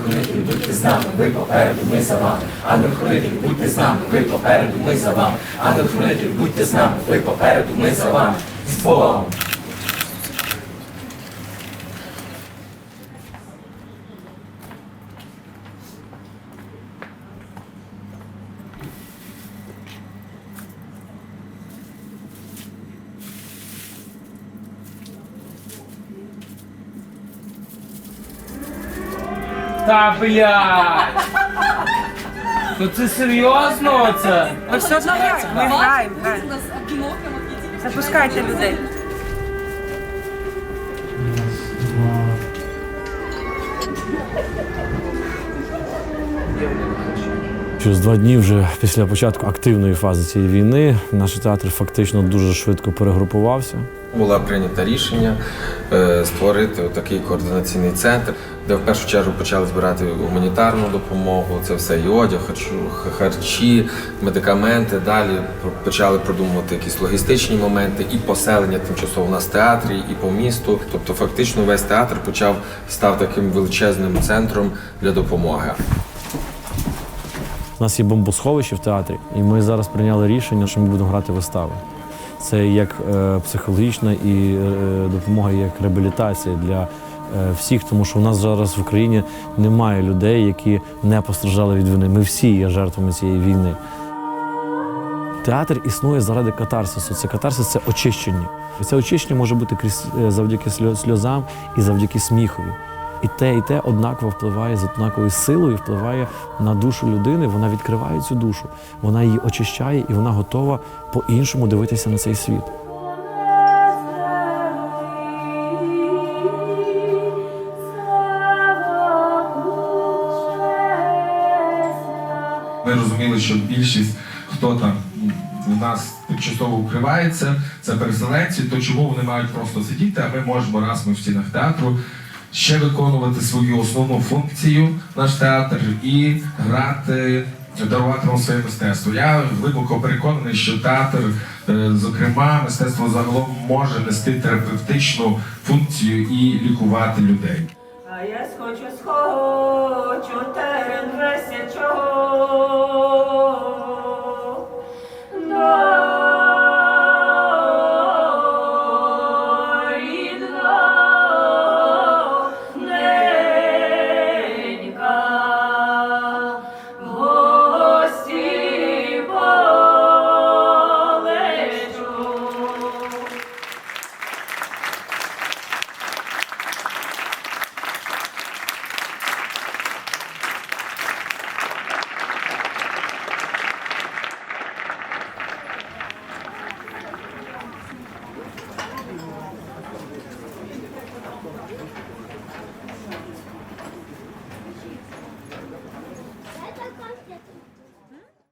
ангел-хранитель, будьте з нами, ви попереду, ми за вами. Ангел-хранитель, будьте з нами, ви попереду, ми за вами. Ангел-хранитель, будьте з нами, ви попереду, ми за вами. З Богом! Та блядь! Ну це серйозно це? Ну все одно граємо. Ми граємо, граємо. Запускайте людей. Через два дні вже після початку активної фази цієї війни наш театр фактично дуже швидко перегрупувався. Було прийнято рішення е, створити такий координаційний центр, де в першу чергу почали збирати гуманітарну допомогу. Це все і одяг, харчі, медикаменти. Далі почали продумувати якісь логістичні моменти і поселення тимчасово у нас в театрі, і по місту. Тобто, фактично, весь театр почав став таким величезним центром для допомоги. У нас є бомбосховище в театрі, і ми зараз прийняли рішення, що ми будемо грати вистави. Це як е, психологічна і е, допомога, як реабілітація для е, всіх, тому що у нас зараз в Україні немає людей, які не постраждали від війни. Ми всі є жертвами цієї війни. Театр існує заради катарсису. Це катарсис це очищення. Це очищення може бути крізь е, завдяки сльозам і завдяки сміхові. І те, і те однаково впливає з однаковою силою, впливає на душу людини. Вона відкриває цю душу, вона її очищає і вона готова по-іншому дивитися на цей світ. Ми розуміли, що більшість, хто там у нас тимчасово укривається, це переселенці, то чому вони мають просто сидіти, а ми можемо раз ми в стінах театру ще виконувати свою основну функцію, наш театр, і грати, дарувати вам своє мистецтво. Я глибоко переконаний, що театр, е, зокрема, мистецтво загалом може нести терапевтичну функцію і лікувати людей. А я схочу, схочу, терен весь чого.